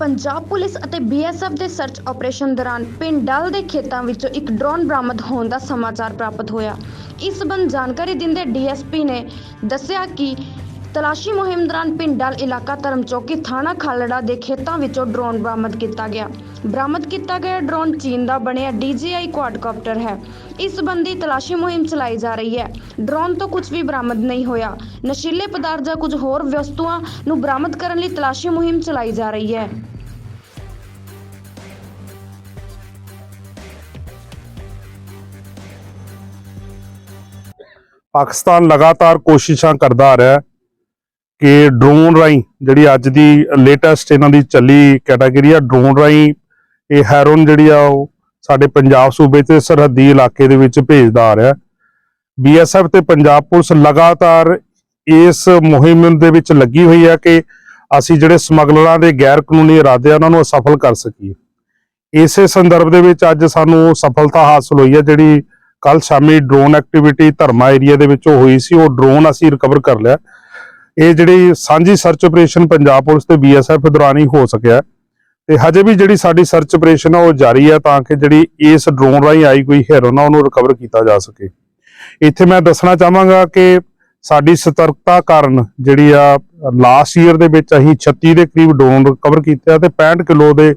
Punjab police ਅਤੇ BSF ਦੇ search operation ਦੌਰਾਨ ਪਿੰਡ ਡਲ ਦੇ ਖੇਤਾਂ ਵਿੱਚੋਂ ਇੱਕ ਡਰੋਨ ਬਰਾਮਦ ਹੋਣ ਦਾ ਸਮਾਚਾਰ ਪ੍ਰਾਪਤ ਹੋਇਆ। ਇਸ ਸੰਬੰਧ ਜਾਣਕਾਰੀ ਦਿੰਦੇ ਡੀਐਸਪੀ ਨੇ ਦੱਸਿਆ ਕਿ ਤਲਾਸ਼ੀ ਮੁਹਿੰਮ ਦੌਰਾਨ ਪਿੰਡ ਡਲ ਇਲਾਕਾ ਧਰਮਚੌਕੀ ਥਾਣਾ ਖਾਲੜਾ ਦੇ ਖੇਤਾਂ ਵਿੱਚੋਂ ਡਰੋਨ ਬਰਾਮਦ ਕੀਤਾ ਗਿਆ। ਬਰਾਮਦ ਕੀਤਾ ਗਿਆ ਡਰੋਨ ਚੀਨ ਦਾ ਬਣਿਆ DJI ਕੁਆਡਕਾਪਟਰ ਹੈ। ਇਸ ਸੰਬੰਧੀ ਤਲਾਸ਼ੀ ਮੁਹਿੰਮ ਚਲਾਈ ਜਾ ਰਹੀ ਹੈ। ਡਰੋਨ ਤੋਂ ਕੁਝ ਵੀ ਬਰਾਮਦ ਨਹੀਂ ਹੋਇਆ। ਨਸ਼ੀਲੇ ਪਦਾਰਥ ਜਾਂ ਕੁਝ ਹੋਰ ਵਸਤੂਆਂ ਨੂੰ ਬਰਾਮਦ ਕਰਨ ਲਈ ਤਲਾਸ਼ੀ ਮੁਹਿੰਮ ਚਲਾਈ ਜਾ ਰਹੀ ਹੈ। ਪਾਕਿਸਤਾਨ ਲਗਾਤਾਰ ਕੋਸ਼ਿਸ਼ਾਂ ਕਰਦਾ ਆ ਰਿਹਾ ਹੈ। ਕਿ ਡਰੋਨ ਰਾਈ ਜਿਹੜੀ ਅੱਜ ਦੀ ਲੇਟੈਸਟ ਇਹਨਾਂ ਦੀ ਚੱਲੀ ਕੈਟਾਗਰੀ ਆ ਡਰੋਨ ਰਾਈ ਇਹ ਹੈਰੋਨ ਜਿਹੜੀ ਆ ਉਹ ਸਾਡੇ ਪੰਜਾਬ ਸੂਬੇ ਤੇ ਸਰਹੱਦੀ ਇਲਾਕੇ ਦੇ ਵਿੱਚ ਭੇਜਦਾ ਆ ਰਿਹਾ। ਬੀਐਸਐਫ ਤੇ ਪੰਜਾਬ ਪੁਲਿਸ ਲਗਾਤਾਰ ਇਸ ਮੁਹਿੰਮ ਦੇ ਵਿੱਚ ਲੱਗੀ ਹੋਈ ਹੈ ਕਿ ਅਸੀਂ ਜਿਹੜੇ ਸਮਗਲਰਾਂ ਦੇ ਗੈਰ ਕਾਨੂੰਨੀ ਇਰਾਦੇ ਆ, ਉਹਨਾਂ ਨੂੰ ਅਸਫਲ ਕਰ ਸਕੀਏ। ਇਸੇ ਸੰਦਰਭ ਦੇ ਵਿੱਚ ਅੱਜ ਸਾਨੂੰ ਸਫਲਤਾ ਹਾਸਲ ਹੋਈ ਹੈ ਜਿਹੜੀ ਕੱਲ ਸ਼ਾਮੀ ਡਰੋਨ ਐਕਟੀਵਿਟੀ ਧਰਮਾ ਏਰੀਆ ਦੇ ਵਿੱਚੋਂ ਹੋਈ ਸੀ, ਉਹ ਡਰੋਨ ਅਸੀਂ ਰਿਕਵਰ ਕਰ ਲਿਆ। ਇਹ ਜਿਹੜੀ ਸਾਂਝੀ ਸਰਚ ਆਪਰੇਸ਼ਨ ਪੰਜਾਬ ਪੁਲਿਸ ਤੇ ਬੀਐਸਐਫ ਦੌਰਾਨ ਹੀ ਹੋ ਸਕਿਆ ਤੇ ਹਜੇ ਵੀ ਜਿਹੜੀ ਸਾਡੀ ਸਰਚ ਆਪਰੇਸ਼ਨ ਆ, ਉਹ ਜਾਰੀ ਆ ਤਾਂ ਕਿ ਜਿਹੜੀ ਇਸ ਡਰੋਨ ਰਾਹੀਂ ਆਈ ਕੋਈ ਹੈਰੋਨ ਆ, ਉਹਨੂੰ ਰਿਕਵਰ ਕੀਤਾ ਜਾ ਸਕੇ। ਇੱਥੇ ਮੈਂ ਦੱਸਣਾ ਚਾਹਾਂਗਾ ਕਿ ਸਾਡੀ ਸਤਰਕਤਾ ਕਾਰਨ ਜਿਹੜੀ ਆ ਲਾਸਟ ਈਅਰ ਦੇ ਵਿੱਚ ਅਸੀਂ 36 ਦੇ ਕਰੀਬ ਡਰੋਨ ਰਿਕਵਰ ਕੀਤੇ ਆ ਤੇ 65 ਕਿਲੋ ਦੇ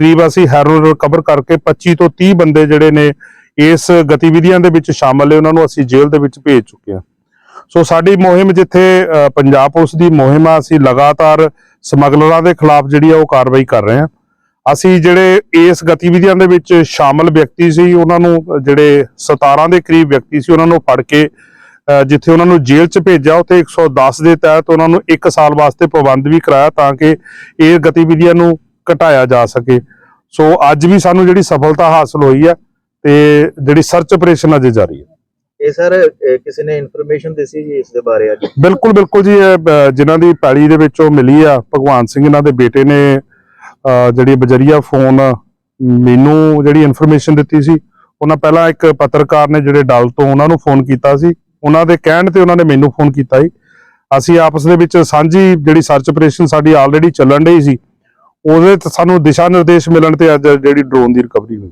ਕਰੀਬ ਅਸੀਂ ਹੈਰੋਨ ਰਿਕਵਰ ਕਰਕੇ 25 ਤੋਂ 30 ਬੰਦੇ ਜਿਹੜੇ ਨੇ ਇਸ ਗਤੀਵਿਧੀਆਂ ਦੇ ਵਿੱਚ ਸ਼ਾਮਲ ਨੇ, ਉਹਨਾਂ ਨੂੰ ਅਸੀਂ ਜੇਲ੍ਹ ਦੇ ਵਿੱਚ ਭੇਜ ਚੁੱਕੇ ਹਾਂ ਸੋ ਸਾਡੀ ਮੁਹਿੰਮ ਜਿੱਥੇ ਪੰਜਾਬ ਪੁਲਿਸ ਦੀ ਮੁਹਿੰਮ ਆ, ਅਸੀਂ ਲਗਾਤਾਰ ਸਮਗਲਰਾਂ ਦੇ ਖਿਲਾਫ ਜਿਹੜੀ ਆ ਉਹ ਕਾਰਵਾਈ ਕਰ ਰਹੇ ਹਾਂ। ਅਸੀਂ ਜਿਹੜੇ ਇਸ ਗਤੀਵਿਧੀਆਂ ਦੇ ਵਿੱਚ ਸ਼ਾਮਲ ਵਿਅਕਤੀ ਸੀ, ਉਹਨਾਂ ਨੂੰ ਜਿਹੜੇ 17 ਦੇ ਕਰੀਬ ਵਿਅਕਤੀ ਸੀ, ਉਹਨਾਂ ਨੂੰ ਫੜ ਕੇ ਜਿੱਥੇ ਉਹਨਾਂ ਨੂੰ ਜੇਲ੍ਹ 'ਚ ਭੇਜਿਆ, ਉੱਥੇ 110 ਦੇ ਤਹਿਤ ਉਹਨਾਂ ਨੂੰ 1 ਸਾਲ ਵਾਸਤੇ ਪਾਬੰਦ ਵੀ ਕਰਾਇਆ ਤਾਂ ਕਿ ਇਹ ਗਤੀਵਿਧੀਆਂ ਨੂੰ ਘਟਾਇਆ ਜਾ ਸਕੇ। ਸੋ ਅੱਜ ਵੀ ਸਾਨੂੰ ਜਿਹੜੀ ਸਫਲਤਾ ਹਾਸਲ ਹੋਈ ਹੈ ਤੇ ਜਿਹੜੀ ਸਰਚ ਆਪਰੇਸ਼ਨ ਅਜੇ ਜਾਰੀ ਹੈ। ਇਹ ਸਰ ਕਿਸੇ ਨੇ ਇਨਫੋਰਮੇਸ਼ਨ ਦਿੱਤੀ ਜੀ ਇਸ ਦੇ ਬਾਰੇ ਅੱਜ? ਬਿਲਕੁਲ ਬਿਲਕੁਲ ਜੀ ਇਹ, ਜਿਨ੍ਹਾਂ ਦੀ ਪੈਲੀ ਦੇ ਵਿੱਚੋਂ ਮਿਲੀ ਆ ਭਗਵਾਨ ਸਿੰਘ ਇਹਨਾਂ ਦੇ ਬੇਟੇ ਨੇ ਜਿਹੜੀ ਬਜਰੀਆ ਫੋਨ ਮੈਨੂੰ ਜਿਹੜੀ ਇਨਫੋਰਮੇਸ਼ਨ ਦਿੱਤੀ ਸੀ ਉਹਨਾਂ ਪਹਿਲਾਂ ਇੱਕ ਪੱਤਰਕਾਰ ਨੇ ਜਿਹੜੇ ਡਲ ਤੋਂ ਉਹਨਾਂ ਨੂੰ ਫੋਨ ਕੀਤਾ ਸੀ ਉਹਨਾਂ ਦੇ ਕਹਿਣ ਤੇ ਉਹਨਾਂ ਨੇ ਮੈਨੂੰ ਫੋਨ ਕੀਤਾ ਸੀ ਅਸੀਂ ਆਪਸ ਦੇ ਵਿੱਚ ਸਾਂਝੀ ਜਿਹੜੀ ਸਰਚ ਆਪਰੇਸ਼ਨ ਸਾਡੀ ਆਲਰੇਡੀ ਚੱਲਣ ਰਹੀ ਸੀ ਉਹਦੇ ਤੇ ਸਾਨੂੰ ਦਿਸ਼ਾ ਨਿਰਦੇਸ਼ ਮਿਲਣ ਤੇ ਅੱਜ ਜਿਹੜੀ ਡਰੋਨ ਦੀ ਰਿਕਵਰੀ ਹੋਈ।